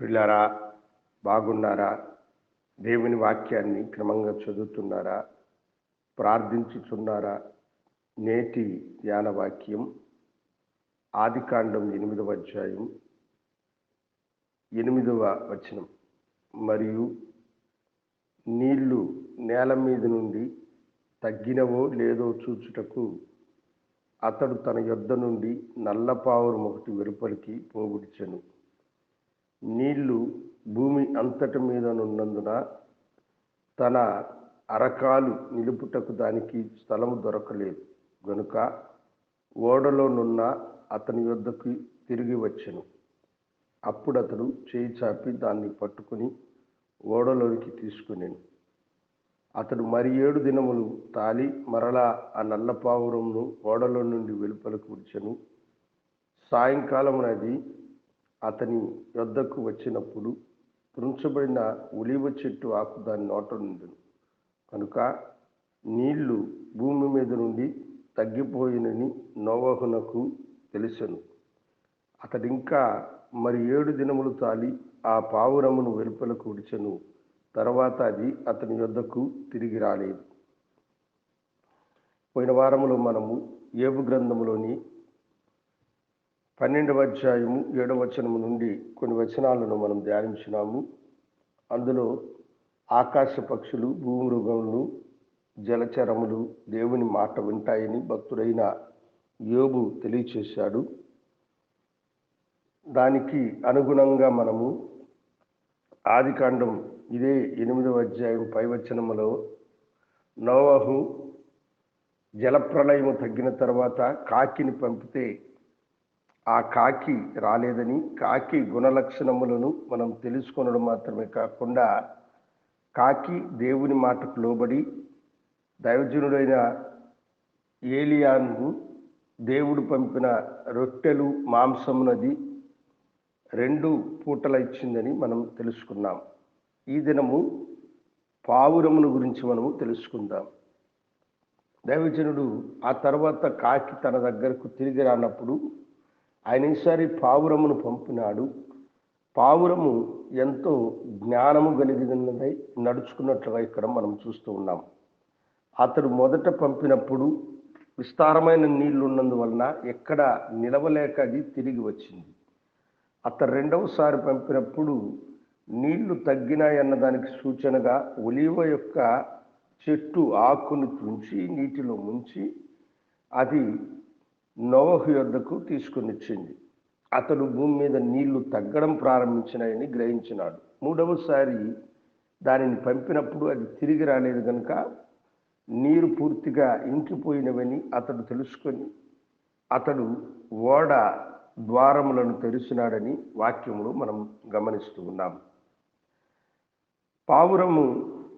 పిల్లరా బాగున్నారా? దేవుని వాక్యాన్ని క్రమంగా చదువుతున్నారా? ప్రార్థించుచున్నారా నేటి ధ్యాన వాక్యం ఆదికాండం ఎనిమిదవ అధ్యాయం ఎనిమిదవ వచనం. మరియు నీళ్ళు నేల మీద నుండి తగ్గినవో లేదో చూచుటకు అతడు తన యొద్ద నుండి నల్లపావురం ఒకటి వెలుపలికి పోగుడిచెను. నీళ్ళు భూమి అంతటి మీద నున్నందున తన అరకాలు నిలుపుటకు దానికి స్థలము దొరకలేదు. గనుక ఓడలోనున్న అతని యొద్దకు తిరిగి వచ్చెను. అప్పుడు అతడు చేయి చాపి దాన్ని పట్టుకుని ఓడలోనికి తీసుకునేను. అతడు మరి ఏడు దినములు తాలి మరలా ఆ నల్లపావురంను ఓడలో నుండి వెలుపలకు విడిచెను. అది అతని యొద్దకు వచ్చినప్పుడు తుంచబడిన ఒలివ చెట్టు ఆకు దాని నోట నుండును. కనుక నీళ్ళు భూమి మీద నుండి తగ్గిపోయినని నోవహునకు తెలిసెను. అతడింకా మరి ఏడు దినములు తాలి ఆ పావురమును వెలుపలకు విడిచెను. తర్వాత అది అతని యొద్దకు తిరిగి రాలేదు. పోయిన వారములో మనము ఏబు గ్రంథంలోని పన్నెండవ అధ్యాయము ఏడవ వచనము నుండి కొన్ని వచనాలను మనం ధ్యానించినాము. అందులో ఆకాశ పక్షులు భూమృగములు జలచరములు దేవుని మాట వింటాయని భక్తుడైన యోబు తెలియచేశాడు. దానికి అనుగుణంగా మనము ఆదికాండం ఇదే ఎనిమిదవ అధ్యాయం పైవచనములో నోవహు జలప్రళయము తగ్గిన తర్వాత కాకిని పంపితే ఆ కాకి రాలేదని కాకి గుణలక్షణములను మనం తెలుసుకొనడం మాత్రమే కాకుండా కాకి దేవుని మాటకు లోబడి దైవజనుడైన ఏలియాను దేవుడు పంపిన రొట్టెలు మాంసమునది రెండు పూటల ఇచ్చిందని మనం తెలుసుకున్నాం. ఈ దినము పావురమును గురించి మనము తెలుసుకుందాం. దైవజనుడు ఆ తర్వాత కాకి తన దగ్గరకు తిరిగి రానప్పుడు ఆయన ఈసారి పావురమును పంపినాడు. పావురము ఎంతో జ్ఞానము కలిగినదై నడుచుకున్నట్లుగా ఇక్కడ మనం చూస్తూ ఉన్నాం. అతడు మొదట పంపినప్పుడు విస్తారమైన నీళ్ళు ఉన్నందువలన ఎక్కడ నిలవలేక అది తిరిగి వచ్చింది. అతడు రెండవసారి పంపినప్పుడు నీళ్ళు తగ్గినాయన్న దానికి సూచనగా ఒలివ యొక్క చెట్టు ఆకును తుంచి నీటిలో ముంచి అది నోవహు యొద్దకు తీసుకుని ఇచ్చింది అతడు భూమి మీద నీళ్ళు తగ్గడం ప్రారంభించినాయని గ్రహించినాడు. మూడవసారి దానిని పంపినప్పుడు అది తిరిగి రాలేదు కనుక నీరు పూర్తిగా ఇంకిపోయినవని అతడు తెలుసుకొని అతడు ఓడ ద్వారములను తెరిచినాడని వాక్యములు మనం గమనిస్తూ ఉన్నాం. పావురము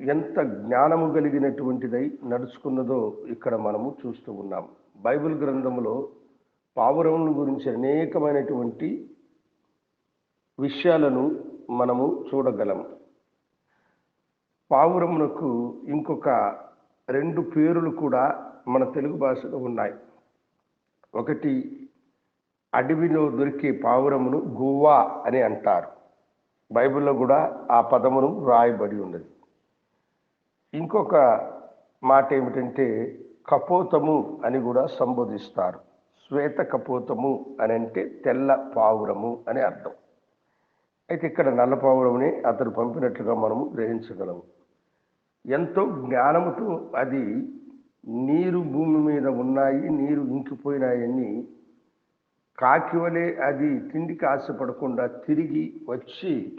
ఎంత జ్ఞానము కలిగినటువంటిదై నడుచుకున్నదో ఇక్కడ మనము చూస్తూ ఉన్నాం. బైబిల్ గ్రంథంలో పావురముల గురించి అనేకమైనటువంటి విషయాలను మనము చూడగలం. పావురమునకు ఇంకొక రెండు పేర్లు కూడా మన తెలుగు భాషలో ఉన్నాయి. ఒకటి అడవిలో దొరికే పావురమును గువ్వా అని అంటారు. బైబిల్లో కూడా ఆ పదమును రాయబడి ఉన్నది. ఇంకొక మాట ఏమిటంటే కపోతము అని కూడా సంబోధిస్తారు. శ్వేత కపోతము అని అంటే తెల్ల పావురము అని అర్థం. అయితే ఇక్కడ నల్ల పావురముని అతను పంపినట్లుగా మనము గ్రహించగలము. ఎంతో జ్ఞానముతో అది నీరు భూమి మీద ఉన్నాయి నీరు ఇంకిపోయినాయని కాకివలే అది తిండికి ఆశపడకుండా తిరిగి వచ్చి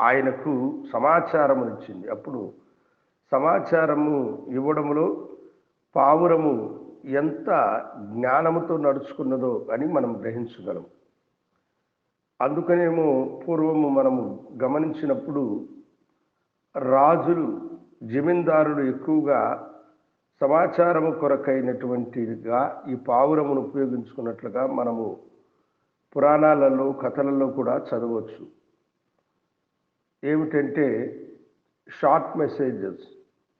ఆయనకు సమాచారం ఇచ్చింది అప్పుడు సమాచారము ఇవ్వడంలో పావురము ఎంత జ్ఞానముతో నడుచుకున్నదో అని మనం గ్రహించగలం. అందుకనేమో పూర్వము మనము గమనించినప్పుడు రాజులు జమీందారులు ఎక్కువగా సమాచారము కొరకైనటువంటిగా ఈ పావురమును ఉపయోగించుకున్నట్లుగా మనము పురాణాలలో కథలలో కూడా చదవచ్చు. ఏమిటంటే షార్ట్ మెసేజెస్.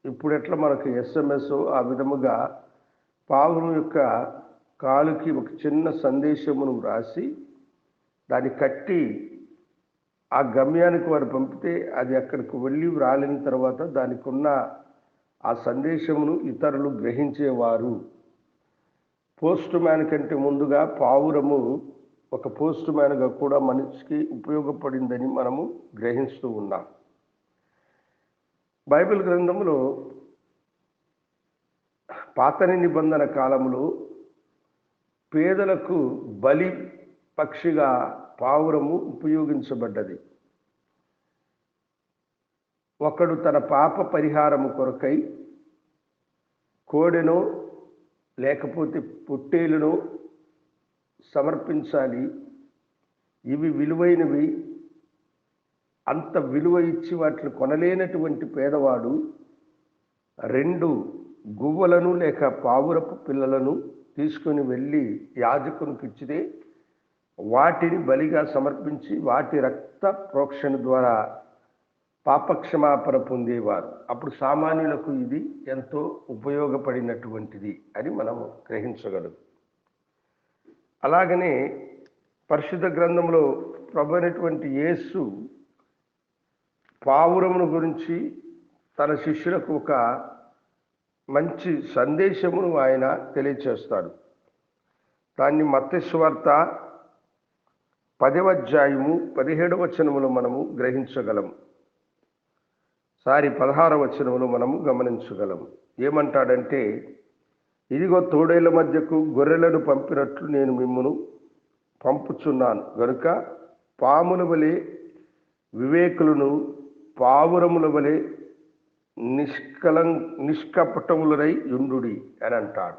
ఇప్పుడు ఎట్లా మనకు ఎస్ఎంఎస్ ఆ విధముగా పావురం యొక్క కాలుకి ఒక చిన్న సందేశమును రాసి దాన్ని కట్టి ఆ గమ్యానికి వారు పంపితే అది అక్కడికి వెళ్ళి రాలిన తర్వాత దానికి ఉన్న ఆ సందేశమును ఇతరులు గ్రహించేవారు. పోస్ట్ మ్యాన్ కంటే ముందుగా పావురము ఒక పోస్ట్ మ్యాన్గా కూడా మనిషికి ఉపయోగపడిందని మనము గ్రహిస్తూ ఉన్నాం. బైబిల్ గ్రంథంలో పాత నిబంధన కాలంలో పేదలకు బలి పక్షిగా పావురము ఉపయోగించబడ్డది. ఒకడు తన పాప పరిహారము కొరకై కోడెనో లేకపోతే పొట్టేలునో సమర్పించాలి. ఇవి విలువైనవి అంత విలువ ఇచ్చి వాటిని కొనలేనటువంటి పేదవాడు రెండు గువ్వలను లేక పావురపు పిల్లలను తీసుకొని వెళ్ళి యాజకునికిచ్చితే వాటిని బలిగా సమర్పించి వాటి రక్త ప్రోక్షణ ద్వారా పాపక్షమాపణ పొందేవారు. అప్పుడు సామాన్యులకు ఇది ఎంతో ఉపయోగపడినటువంటిది అని మనము గ్రహించగలం. అలాగనే పరిశుద్ధ గ్రంథంలో ప్రభైనటువంటి యేసు పావురమును గురించి తన శిష్యులకు ఒక మంచి సందేశమును ఆయన తెలియచేస్తాడు. దాన్ని మత్స్వార్త పదవ అధ్యాయము పదిహేడవ వచనములు మనము గ్రహించగలం సారి పదహార వచనములు మనము గమనించగలం ఏమంటాడంటే ఇదిగో తోడేళ్ళ మధ్యకు గొర్రెలను పంపినట్లు నేను మిమ్మను పంపుచున్నాను. గనుక పాముల వలె వివేకులను పావురముల వలె నిష్కలం నిష్కపటములనై యుండుడి అని అంటాడు.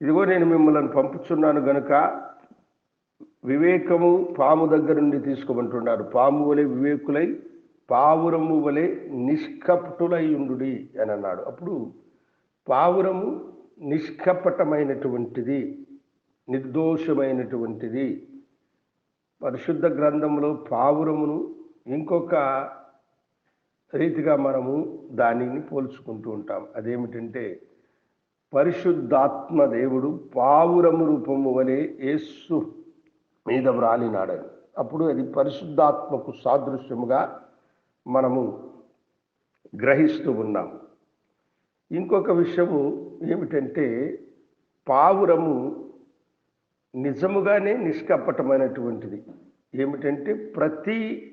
ఇదిగో నేను మిమ్మల్ని పంపుచున్నాను గనుక వివేకము పాము దగ్గర నుండి తీసుకోమంటున్నారు పాము వలె వివేకులై పావురము వలె నిష్కపటులై ఉండుడి అని అన్నాడు. అప్పుడు పావురము నిష్కపటమైనటువంటిది నిర్దోషమైనటువంటిది. పరిశుద్ధ గ్రంథంలో పావురమును ఇంకొక రీతిగా మనము దానిని పోల్చుకుంటూ ఉంటాం. అదేమిటంటే పరిశుద్ధాత్మ దేవుడు పావురము రూపము వలె యేస్సు మీద వ్రాలినాడని. అప్పుడు అది పరిశుద్ధాత్మకు సాదృశ్యముగా మనము గ్రహిస్తూ ఉన్నాం. ఇంకొక విషయము ఏమిటంటే పావురము నిజముగానే నిష్కపటమైనటువంటిది. ఏమిటంటే ప్రతి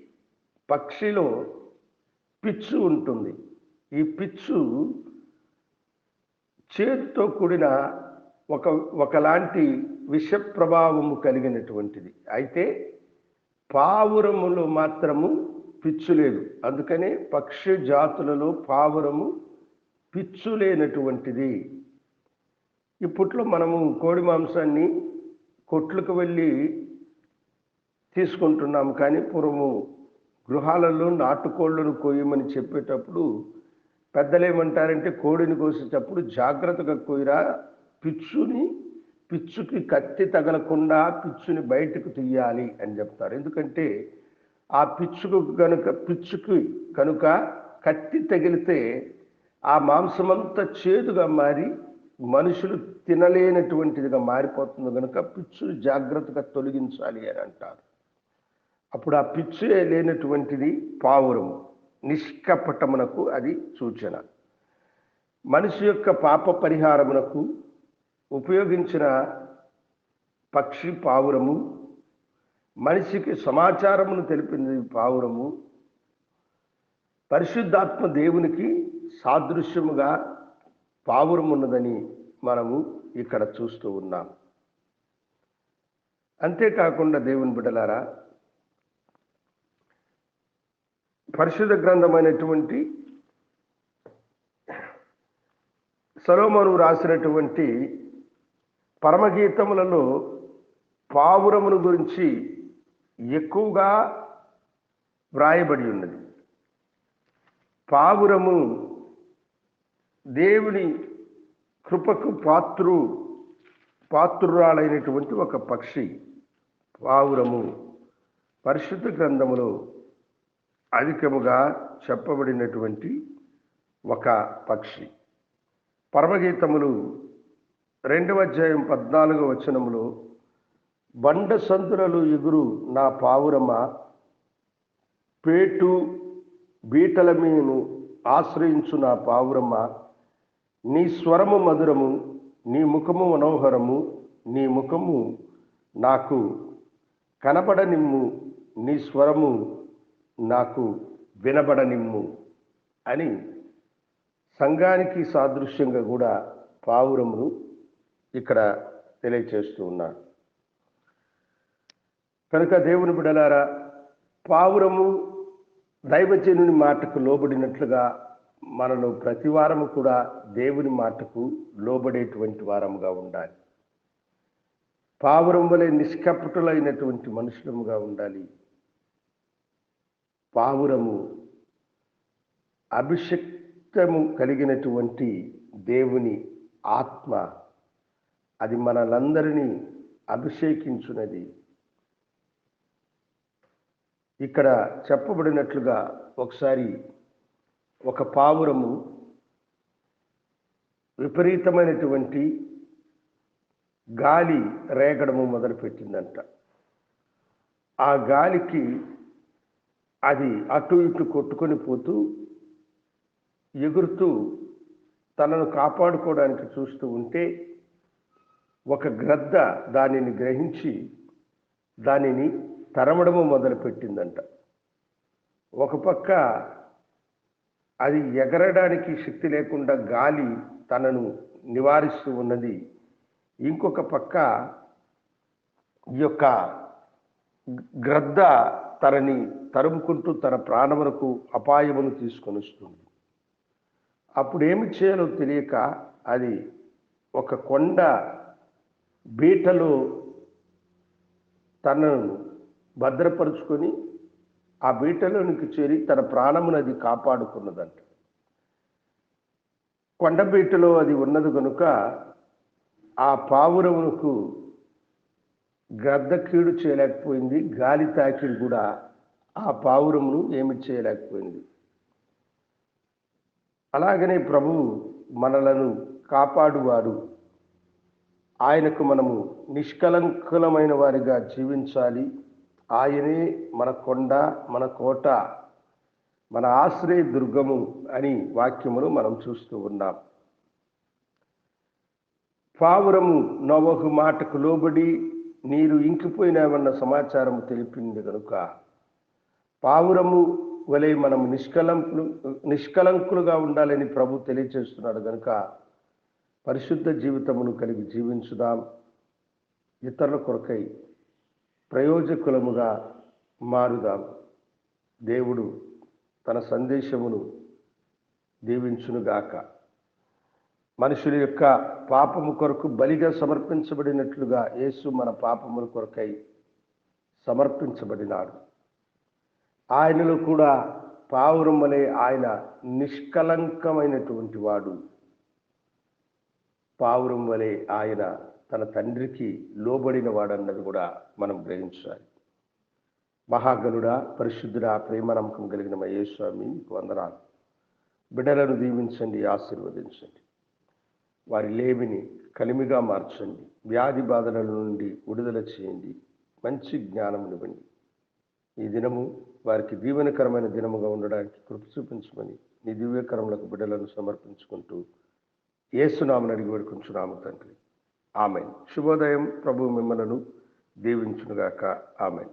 పక్షిలో పిచ్చు ఉంటుంది. ఈ పిచ్చు చేతితో కూడిన ఒక ఒకలాంటి విష ప్రభావము కలిగినటువంటిది. అయితే పావురములో మాత్రము పిచ్చు లేదు. అందుకనే పక్షి జాతులలో పావురము పిచ్చు లేనటువంటిది. ఇప్పట్లో మనము కోడి మాంసాన్ని కొట్లకు వెళ్ళి తీసుకుంటున్నాం కానీ పూర్వము గృహాలలో నాటుకోళ్ళను కోయమని చెప్పేటప్పుడు పెద్దలు ఏమంటారంటే కోడిని కోసేటప్పుడు జాగ్రత్తగా కోయిరా పిచ్చుని పిచ్చుకి కత్తి తగలకుండా పిచ్చుని బయటకు తీయాలి అని చెప్తారు. ఎందుకంటే ఆ పిచ్చుకు కనుక పిచ్చుకి కనుక కత్తి తగిలితే ఆ మాంసమంతా చేదుగా మారి మనుషులు తినలేనటువంటిదిగా మారిపోతుంది కనుక పిచ్చుని జాగ్రత్తగా తొలగించాలి అని అంటారు. అప్పుడు ఆ పిచ్చు లేనటువంటిది పావురము. నిష్కపటమునకు అది సూచన. మనిషి యొక్క పాప పరిహారమునకు ఉపయోగించిన పక్షి పావురము మనిషికి సమాచారమును తెలిపింది పావురము పరిశుద్ధాత్మ దేవునికి సాదృశ్యముగా పావురం ఉన్నదని మనము ఇక్కడ చూస్తూ ఉన్నాం. అంతేకాకుండా దేవుని బిడ్డలారా పరిశుద్ధ గ్రంథమైనటువంటి సలోమను రాసినటువంటి పరమగీతములలో పావురమును గురించి ఎక్కువగా వ్రాయబడి ఉన్నది. పావురము దేవుని కృపకు పాత్రు పాత్రురాలైనటువంటి ఒక పక్షి. పావురము పరిశుద్ధ గ్రంథములో అధికముగా చెప్పబడినటువంటి ఒక పక్షి. పరమగీతములు రెండవ అధ్యాయం పద్నాలుగో వచనములో బండ సంతులలో ఎగురు నా పావురమ పేటు బీటల మీను ఆశ్రయించు నా పావురమ్మ నీ స్వరము మధురము నీ ముఖము మనోహరము నీ ముఖము నాకు కనపడనిమ్ము నీ స్వరము నాకు వినబడనిమ్ము అని సంఘానికి సాదృశ్యంగా కూడా పావురమును ఇక్కడ తెలియచేస్తూ ఉన్నారు. కనుక దేవుని బిడలారా పావురము దైవజనుని మాటకు లోబడినట్లుగా మనలో ప్రతి వారము కూడా దేవుని మాటకు లోబడేటువంటి వారముగా ఉండాలి. పావురం వలె నిష్కపటులైనటువంటి మనుషులముగా ఉండాలి. పావురము అభిషక్తము కలిగినటువంటి దేవుని ఆత్మ. అది మనలందరినీ అభిషేకించున్నది ఇక్కడ చెప్పబడినట్లుగా ఒకసారి ఒక పావురము విపరీతమైనటువంటి గాలి రేగడము మొదలుపెట్టిందంట. ఆ గాలికి అది అటు ఇటు కొట్టుకొని పోతూ ఎగురుతూ తనను కాపాడుకోవడానికి చూస్తూ ఉంటే ఒక గ్రద్ద దానిని గ్రహించి దానిని తరమడము మొదలుపెట్టిందంట. ఒక పక్క అది ఎగరడానికి శక్తి లేకుండా గాలి తనను నివారిస్తూ ఉన్నది. ఇంకొక పక్క ఈ యొక్క గ్రద్ద తనని తరుముకుంటూ తన ప్రాణమునకు అపాయమును తీసుకొని వస్తుంది అప్పుడు ఏమి చేయాలో తెలియక అది ఒక కొండ బీటలో తనను భద్రపరుచుకొని ఆ బీటలోనికి చేరి తన ప్రాణమును అది కాపాడుకున్నదంట. కొండబీటలో అది ఉన్నది కనుక ఆ పావురమునకు గద్ద కీడు చేయలేకపోయింది గాలి తాకిడి కూడా ఆ పావురమును ఏమి చేయలేకపోయింది. అలాగనే ప్రభువు మనలను కాపాడువాడు. ఆయనకు మనము నిష్కలంకులమైన వారిగా జీవించాలి. ఆయనే మన కొండ మన కోట మన ఆశ్రయ దుర్గము అని వాక్యమును మనం చూస్తూ ఉన్నాం. పావురము నవహు మాటకు లోబడి నీరు ఇంకిపోయినామన్న సమాచారం తెలిపింది కనుక పావురము వలె మనం నిష్కలంకులు నిష్కలంకులుగా ఉండాలని ప్రభు తెలియచేస్తున్నాడు. కనుక పరిశుద్ధ జీవితమును కలిగి జీవించుదాం. ఇతరుల కొరకై ప్రయోజకులముగా మారుదాం. దేవుడు తన సందేశమును దీవించునుగాక. మనుషుల యొక్క పాపము కొరకు బలిగా సమర్పించబడినట్లుగా యేసు మన పాపముల కొరకై సమర్పించబడినాడు. ఆయనలో కూడా పావురం వలె ఆయన నిష్కలంకమైనటువంటి వాడు. పావురం వలె ఆయన తన తండ్రికి లోబడిన వాడన్నది కూడా మనం గ్రహించాలి. మహాగనుడా పరిశుద్ధుడా ప్రేమ నమ్మకం కలిగిన మా యేస్వామి మీకు వందనాలు. బిడ్డలను దీవించండి ఆశీర్వదించండి. వారి లేమిని కలిమిగా మార్చండి. వ్యాధి బాధల నుండి విడుదల చేయండి. మంచి జ్ఞానం ఇవ్వండి. ఈ దినము వారికి దీవెనకరమైన దినముగా ఉండడానికి కృప చూపించమని నీ దివ్యకరములకు బిడ్డలను సమర్పించుకుంటూ ఏసునామని అడిగి వేడుకుంటున్నాము తండ్రి. ఆమె శుభోదయం. ప్రభు మిమ్మలను దీవించునుగాక. ఆమెన్.